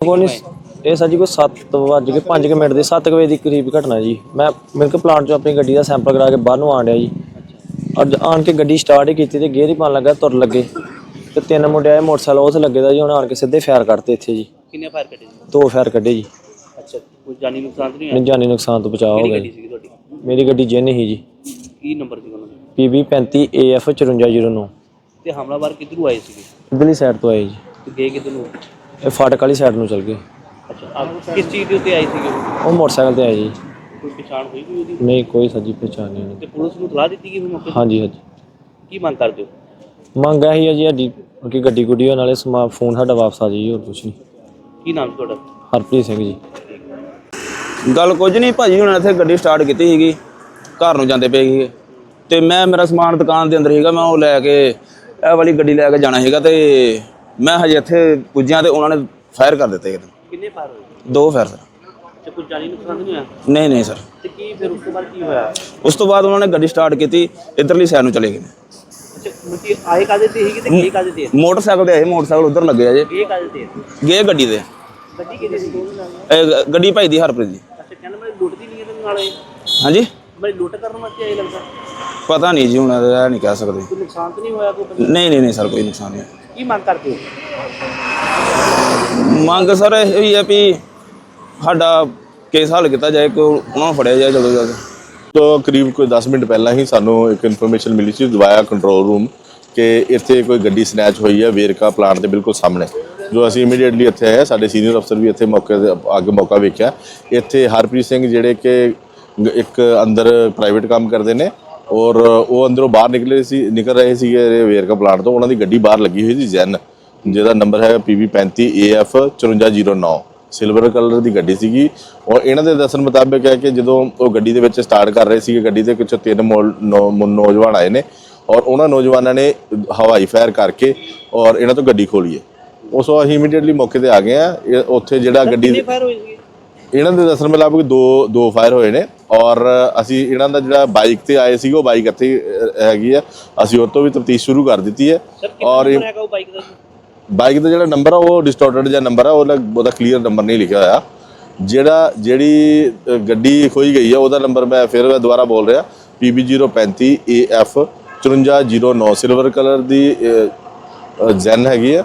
ਨਹੀਂ ਇਹ ਸਰ ਜੀ ਕੋਈ 7 ਵੱਜ ਕੇ 5 ਮਿੰਟ ਦੇ 7 ਵਜੇ ਦੀ ਕਰੀਬ ਘਟਨਾ ਜੀ। ਮੈਂ ਮਿਲਕ ਪਲਾਂਟ ਚੋਂ ਆਪਣੀ ਗੱਡੀ ਦਾ ਸੈਂਪਲ ਕਰਾ ਕੇ ਬਾਹਰ ਨੂੰ ਆਣ ਡਿਆ ਜੀ। ਅੱਜ ਆਣ ਕੇ ਗੱਡੀ ਸਟਾਰਟ ਹੀ ਕੀਤੀ ਤੇ ਗੇਅਰ ਹੀ ਪਾਣ ਲੱਗਾ ਤੁਰ ਲੱਗੇ। ਤੇ ਤਿੰਨ ਮੁੰਡੇ ਆਏ ਮੋਟਰਸਾਈਕਲ ਉਸ ਲੱਗੇ ਦਾ ਜੀ ਉਹਨਾਂ ਆਣ ਕੇ ਸਿੱਧੇ ਫਾਇਰ ਕਰਤੇ ਇੱਥੇ ਜੀ। ਕਿੰਨੇ ਫਾਇਰ ਕੱਢੇ ਜੀ? ਦੋ ਫਾਇਰ ਕੱਢੇ ਜੀ। ਅੱਛਾ ਕੋਈ ਜਾਨੀ ਨੁਕਸਾਨ ਤਾਂ ਨਹੀਂ ਹੋਇਆ? ਮੈਨੂੰ ਜਾਨੀ ਨੁਕਸਾਨ ਤੋਂ ਬਚਾਅ ਹੋ ਕਿਹੜੀ ਗਿਆ ਗੱਡੀ ਜੀ। ਸੀਗੀ ਤੁਹਾਡੀ? ਮੇਰੀ ਗੱਡੀ ਜਿੰਨ ਹੀ ਜੀ। ਕੀ ਨੰਬਰ ਸੀ ਉਹਨਾਂ ਦਾ? PB 35 AF 5409 ਤੇ ਹਮਲਾਵਰ ਕਿੱਧਰੋਂ ਆਏ ਸੀਗੇ? ਇਧਰਲੀ ਸਾਈਡ ਤੋਂ ਆਏ ਜੀ। ਤੇ ਗਏ ਕਿੱਧਰ? ਨੂੰ ਇਹ ਫਾਟਕ ਵਾਲੀ ਸਾਈਡ ਨੂੰ ਚਲ ਗਏ ਅੱਛਾ ਆਪ ਕਿਸ ਚੀਜ਼ ਦੇ ਉੱਤੇ ਆਏ ਸੀਗੇ ਉਹ? ਉਹ ਮੋਟਰਸਾਈਕਲ ਤੇ ਆਏ ਜੀ ਕੋਈ ਪਛਾਣ ਹੋਈ ਕੋਈ ਉਹਦੀ? ਨਹੀਂ ਕੋਈ ਸੱਜੀ ਪਛਾਣ ਨਹੀਂ। ਤੇ ਪੁਲਿਸ ਨੂੰ ਸਲਾਹ ਦਿੱਤੀ ਗਈ ਫਿਰ ਮੌਕੇ ਤੇ? ਹਾਂਜੀ ਹਾਂਜੀ। ਕੀ ਮੰਗ ਕਰਦੇ ਹੋ? ਮੰਗ ਇਹੀ ਹੈ ਜੀ ਸਾਡੀ ਕਿ ਗੱਡੀ ਗੁੱਡੀ ਨਾਲੇ ਸਮਾ ਫੋਨ ਸਾਡਾ ਵਾਪਸ ਆ ਜੀ ਹੋਰ ਕੁਛ ਨਹੀਂ। ਕੀ ਨਾਮ ਸੀ ਤੁਹਾਡਾ? ਹਰਪ੍ਰੀਤ ਸਿੰਘ ਜੀ। ਗੱਲ ਕੁਝ ਨਹੀਂ ਭਾਜੀ ਹੁਣ ਇੱਥੇ ਗੱਡੀ ਸਟਾਰਟ ਕੀਤੀ ਸੀਗੀ ਘਰ ਨੂੰ ਜਾਂਦੇ ਪਏ ਸੀਗੇ। ਤੇ ਮੈਂ ਮੇਰਾ ਸਮਾਨ ਦੁਕਾਨ ਦੇ ਅੰਦਰ ਸੀਗਾ ਮੈਂ ਉਹ ਲੈ ਕੇ ਇਹ ਵਾਲੀ ਗੱਡੀ ਲੈ ਕੇ ਜਾਣਾ ਸੀਗਾ ਤੇ ਮੈਂ ਹਜੇ ਇੱਥੇ ਪੁੱਜਿਆ ਤੇ ਉਹਨਾਂ ਨੇ ਫਾਇਰ ਕਰ ਦਿੱਤੇ ਇੱਕਦਮ। ਕਿੰਨੇ ਫਾਇਰ ਹੋਏ? ਦੋ ਫਾਇਰ ਸਰ। ਤੇ ਕੋਈ ਜਾਨੀ ਨੁਕਸਾਨ ਤਾਂ ਨਹੀਂ ਹੋਇਆ? ਨਹੀਂ ਨਹੀਂ ਸਰ। ਤੇ ਕੀ ਫਿਰ ਉਸ ਤੋਂ ਬਾਅਦ ਕੀ ਹੋਇਆ? ਉਸ ਤੋਂ ਬਾਅਦ ਉਹਨਾਂ ਨੇ ਗੱਡੀ ਸਟਾਰਟ ਕੀਤੀ ਇਧਰਲੀ ਸਾਈਡ ਨੂੰ ਚਲੇ ਗਏ। ਅੱਛਾ ਮੁੰਡੀ ਆਏ ਕਾਦੇ ਤੇ ਸੀਗੇ ਤੇ ਗਏ ਕਾਦੇ ਤੇ? ਮੋਟਰਸਾਈਕਲ ਤੇ ਆਏ ਮੋਟਰਸਾਈਕਲ ਉਧਰ ਲੱਗੇ ਆ ਜੇ। ਗਏ ਕਾਦੇ ਤੇ? ਗਏ ਗੱਡੀ ਦੇ ਗੱਡੀ ਕਿਹਦੇ ਸੀ? ਇਹ ਗ- ਗੱਡੀ ਭਾਈ ਦੀ ਹਰਪ੍ਰੀਤ ਦੀ। ਅੱਛਾ ਕਹਿੰਦਾ ਮੈਂ ਲੁੱਟਦੀ ਨਹੀਂ ਇਹਦੇ ਨਾਲ ਆਏ ਹਾਂਜੀ? ਮੈਂ ਲੁੱਟ ਕਰਨ ਵਾਸਤੇ ਆਏ ਲੱਗਦਾ? ਪਤਾ ਨਹੀਂ ਜੀ ਹੁਣ ਇਹ ਨਹੀਂ ਕਹਿ ਸਕਦੇ। ਕੋਈ ਨੁਕਸਾਨ ਤਾਂ ਨਹੀਂ ਹੋਇਆ ਕੋਈ ਬੰਦੇ- ਨਹੀਂ ਨਹੀਂ ਨਹੀਂ ਸਰ ਕੋਈ ਨੁਕਸਾਨ ਨਹੀਂ। ਕੀ ਮੰਗ ਕਰਦੇ ਹੋ? ਮੰਗ ਸਰ ਇਹ ਹੀ ਹੈ ਵੀ ਸਾਡਾ ਕੇਸ ਹੱਲ ਕੀਤਾ ਜਾਏ ਕਿ ਉਹਨਾਂ ਨੂੰ ਫੜਿਆ ਜਾਏ ਜਲਦੀ ਤੋਂ ਜਲਦੀ। ਤੋਂ ਕਰੀਬ ਕੋਈ 10 ਮਿੰਟ ਪਹਿਲਾਂ ਹੀ ਸਾਨੂੰ ਇੱਕ ਇਨਫੋਰਮੇਸ਼ਨ ਮਿਲੀ ਸੀ ਦਵਾਇਆ ਕੰਟਰੋਲ ਰੂਮ ਕਿ ਇੱਥੇ ਕੋਈ ਗੱਡੀ ਸਨੈਚ ਹੋਈ ਹੈ ਵੇਰਕਾ ਪਲਾਂਟ ਦੇ ਬਿਲਕੁਲ ਸਾਹਮਣੇ। ਜੋ ਅਸੀਂ ਇਮੀਡੀਏਟਲੀ ਇੱਥੇ ਆਏ ਸਾਡੇ ਸੀਨੀਅਰ ਅਫਸਰ ਵੀ ਇੱਥੇ ਮੌਕੇ ਤੇ ਅੱਗੇ ਮੌਕਾ ਵੇਖਿਆ। ਇੱਥੇ ਹਰਪ੍ਰੀਤ ਸਿੰਘ ਜਿਹੜੇ ਕਿ ਇੱਕ ਅੰਦਰ ਪ੍ਰਾਈਵੇਟ ਕੰਮ ਕਰਦੇ ਨੇ ਔਰ ਉਹ ਅੰਦਰੋਂ ਬਾਹਰ ਨਿਕਲੇ ਸੀ ਨਿਕਲ ਰਹੇ ਸੀਗੇ ਵੇਰਕਾ ਪਲਾਂਟ ਤੋਂ ਉਹਨਾਂ ਦੀ ਗੱਡੀ ਬਾਹਰ ਲੱਗੀ ਹੋਈ ਸੀ ਜੈਨ ਜਿਹਦਾ ਨੰਬਰ ਹੈ PB35 AF 5409 ਸਿਲਵਰ ਕਲਰ ਦੀ ਗੱਡੀ ਸੀਗੀ। ਔਰ ਇਹਨਾਂ ਦੇ ਦੱਸਣ ਮੁਤਾਬਕ ਹੈ ਕਿ ਜਦੋਂ ਉਹ ਗੱਡੀ ਦੇ ਵਿੱਚ ਸਟਾਰਟ ਕਰ ਰਹੇ ਸੀਗੇ ਗੱਡੀ ਦੇ ਕੁਝ ਤਿੰਨ ਨੌਜਵਾਨ ਆਏ ਨੇ ਔਰ ਉਹਨਾਂ ਨੌਜਵਾਨਾਂ ਨੇ ਹਵਾਈ ਫਾਇਰ ਕਰਕੇ ਔਰ ਇਹਨਾਂ ਤੋਂ ਗੱਡੀ ਖੋਲੀ ਹੈ। ਉਸ ਅਸੀਂ ਇਮੀਡੀਏਟਲੀ ਮੌਕੇ ਤੇ ਆ ਗਏ ਆ ਉੱਥੇ ਜਿਹੜਾ ਗੱਡੀ ਫਾਇਰ ਸੀਗੇ? ਇਹਨਾਂ ਦੇ ਦੱਸਣ ਮੁਤਾਬਕ ਦੋ ਦੋ ਫਾਇਰ ਹੋਏ ਨੇ ਔਰ ਅਸੀਂ ਇਹਨਾਂ ਦਾ ਜਿਹੜਾ ਬਾਈਕ ਤੇ ਆਏ ਸੀ ਉਹ ਬਾਈਕ ਇੱਥੇ ਹੈਗੀ ਆ। ਅਸੀਂ ਉਹ ਤੋਂ ਵੀ ਤਫਤੀਸ਼ ਸ਼ੁਰੂ ਕਰ ਦਿੱਤੀ ਹੈ। ਔਰ ਉਹ ਬਾਈਕ ਦਾ ਜਿਹੜਾ ਨੰਬਰ ਆ ਉਹ ਡਿਸਟੋਰਟਡ ਜਿਹਾ ਨੰਬਰ ਆ ਉਹਦਾ ਉਹਦਾ ਕਲੀਅਰ ਨੰਬਰ ਨਹੀਂ ਲਿਖਿਆ ਹੋਇਆ। ਜਿਹੜਾ ਜਿਹੜੀ ਗੱਡੀ ਖੋਈ ਗਈ ਆ ਉਹਦਾ ਨੰਬਰ ਮੈਂ ਫਿਰ ਮੈਂ ਦੁਬਾਰਾ ਬੋਲ ਰਿਹਾ। PB035 AF 5409 ਸਿਲਵਰ ਕਲਰ ਦੀ ਜ਼ੈਨ ਹੈਗੀ ਆ।